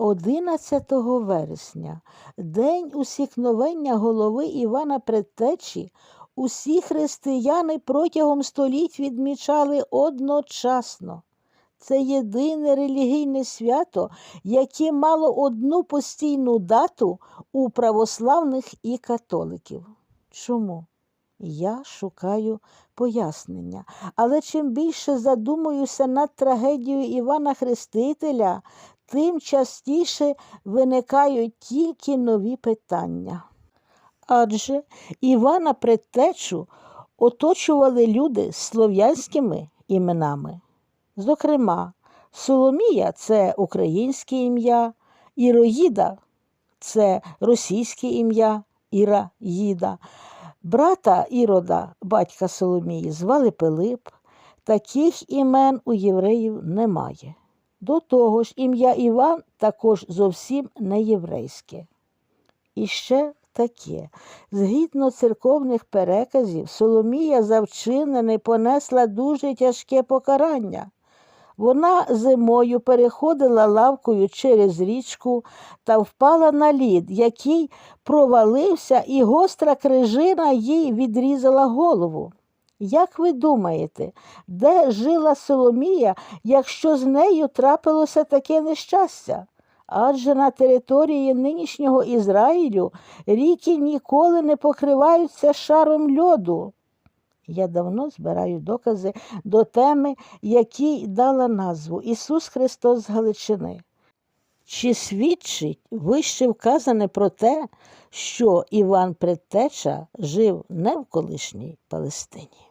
11 вересня, день усікновення голови Івана Предтечі, усі християни протягом століть відмічали одночасно. Це єдине релігійне свято, яке мало одну постійну дату у православних і католиків. Чому? Я шукаю пояснення. Але чим більше задумуюся над трагедією Івана Хрестителя, тим частіше виникають тільки нові питання. Адже Івана Предтечу оточували люди слов'янськими іменами. Зокрема, Соломія це українське ім'я, Іроїда це російське ім'я Іраїда. Брата Ірода, батька Соломії, звали Пилип. Таких імен у євреїв немає. До того ж, ім'я Іван також зовсім не єврейське. І ще таке. Згідно церковних переказів, Соломія за вчинене понесла дуже тяжке покарання. Вона зимою переходила лавкою через річку та впала на лід, який провалився, і гостра крижина їй відрізала голову. Як ви думаєте, де жила Соломія, якщо з нею трапилося таке нещастя? Адже на території нинішнього Ізраїлю ріки ніколи не покриваються шаром льоду. Я давно збираю докази до теми, якій дала назву Ісус Христос з Галичини. Чи свідчить вище вказане про те, що Іван Предтеча жив не в колишній Палестині?